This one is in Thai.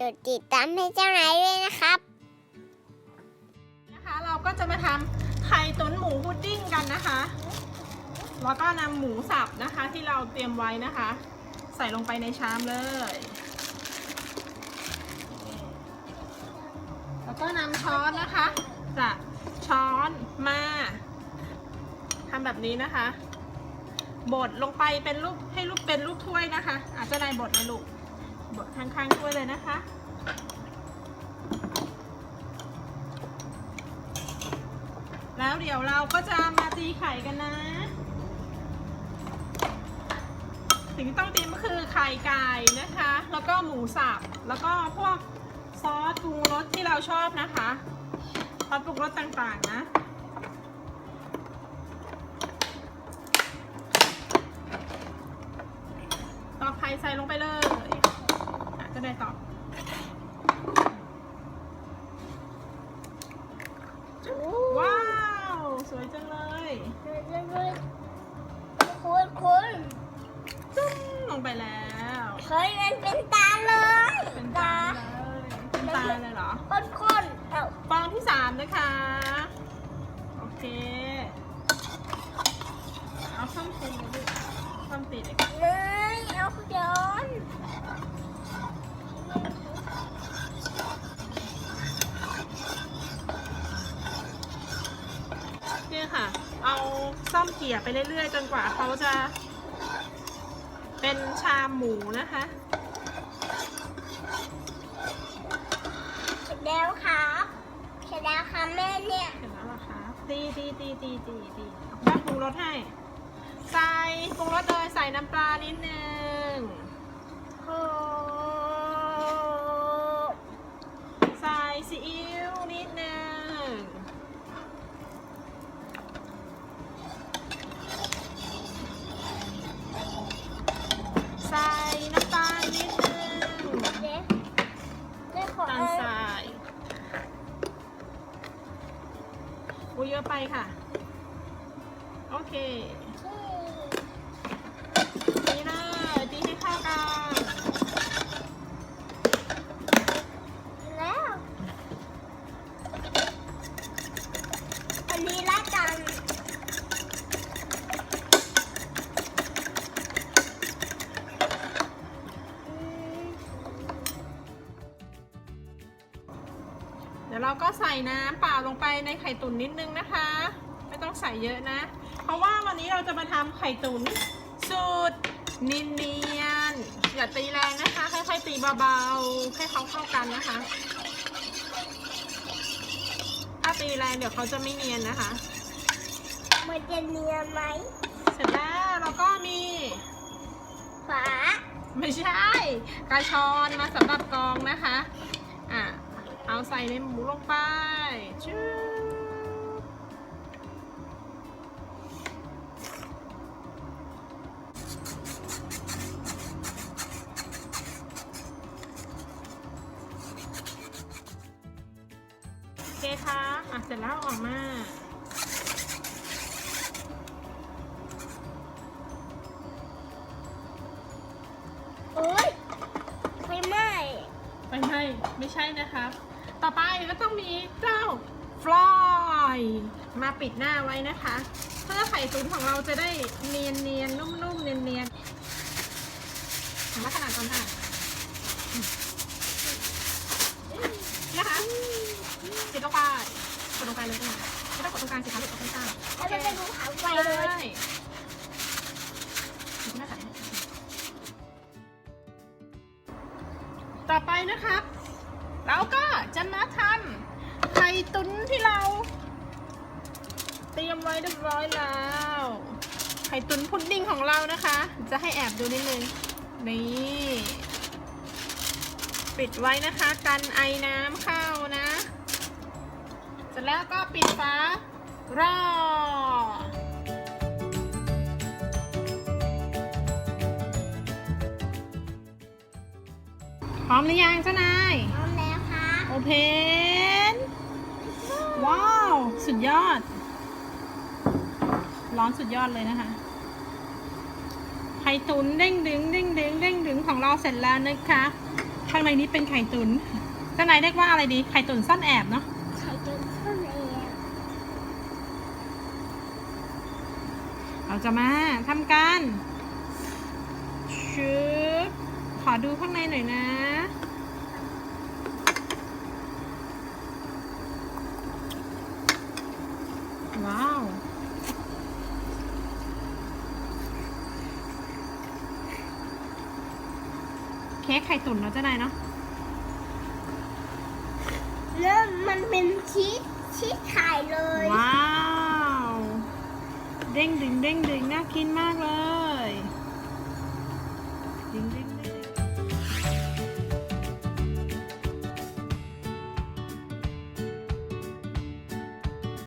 กดติดตามให้เจ้านายด้วยนะครับ นะคะเราก็จะมาทำไข่ตุ๋นหมูพุดดิ้งกันนะคะแล้วก็นำหมูสับนะคะที่เราเตรียมไว้นะคะ ใส่ลงไปในชามเลย แล้วก็นำช้อนนะคะจะช้อนมาทำแบบนี้นะคะบดลงไปเป็นรูปให้รูปเป็นรูปถ้วยนะคะ อาจจะได้บดในลูก บดข้างๆถ้วยเลยนะคะ แล้วเดี๋ยวเราก็จะมาตีไข่กันนะ สิ่งที่ต้องเตรียมก็คือไข่ไก่นะคะ แล้วก็หมูสับ แล้วก็พวกซอสปรุงรสที่เราชอบนะคะซอสปรุงรสต่างๆนะตอกไข่ใส่ลงไปเลย ได้ตอกว้าวสวยจังเลยคุณคุณจุ้มลงไปแล้วเฮ้ยมันเป็นตาเลย เป็นตาเลยเป็นตาเลยเหรอคนคนๆเอ้าฟองที่สามนะคะ โอเค เอาส้มตีเลยดิส้มตีเลยค่ะเลยเอาย้อนเนี่ยค่ะ เอา ส้มเกี่ยไปเรื่อยๆ จนกว่าเขาจะ เป็นชามหมูนะคะเสร็จแล้วครับเสร็จแล้วค่ะแม่เนี่ยเห็นแล้วเหรอคะตีตีตีตีตีตีเอาแม่ปรุงรสให้ ใส่ปรุงรสเลยใส่น้ำปลานิดนึงโอ้ ค่ะ โอเค ดี๋ยวเราก็ใส่น้ำเปล่าลงไปในไข่ตุ๋นนิดนึงนะคะ ไม่ต้องใส่เยอะนะ เพราะว่าวันนี้เราจะมาทำไข่ตุ๋นสูตรเนียนๆอย่าตีแรงนะคะค่อยๆตีเบาๆให้เขาเข้ากันนะคะ ถ้าตีแรงเดี๋ยวเขาจะไม่เนียนนะคะ มันจะเนียนไหมเสร็จแล้วเราก็มีฝาไม่ใช่กระชอนมาสำหรับกรองนะคะอะ เอาใส่ในหมูลงไปชื่อโอเคค่ะอะเสร็จแล้วเอาออกมาโอ๊ยไฟไหม้ไม่ใช่ไม่ใช่นะครับ ต่อไปก็ต้องมีเจ้าฟลอยมาปิดหน้าไว้นะคะ เพื่อไข่ตุ๋นของเราจะได้เนียนเนียนๆนุ่มๆเนียนเนียนๆทำมาขนาดก่อนค่ะนะคะติดลงไปกดลงไปเลยค่ะไม่ต้องกดตรงกลางสิคะหรือกดตรงกลางแล้วมันจะดูขาวไฟเลยต่อไปนะครับ เราก็จะมาทำไข่ตุ๋นที่เรา เตรียมไว้เรียบร้อยแล้ว ไข่ตุ๋นพุดดิ้งของเรานะคะ จะให้แอบดูนิดนึง นี่ ปิดไว้นะคะ กันไอน้ำเข้านะเสร็จแล้วก็ปิดฝารอพร้อมหรือยังเจ้านาย เพน ว้าว สุดยอด ร้อนสุดยอดเลยนะคะไข่ตุ๋นเด้งดึงเด้งดึงเด้งดึงของเราเสร็จแล้วนะคะ ข้างในนี้เป็นไข่ตุนข้างในเรียกว่าอะไรดี ไข่ตุนซ่อนแอบเนาะไข่ตุ๋นข้าวเหนียวเราจะมาทำการชึบขอดูข้างในหน่อยนะ ว้าว เค้กไข่ตุ๋นเราจะได้เนาะแล้วมันเป็นชีสชีสไข่เลย ว้าว เด้งดึงเด้งดึงน่ากินมาก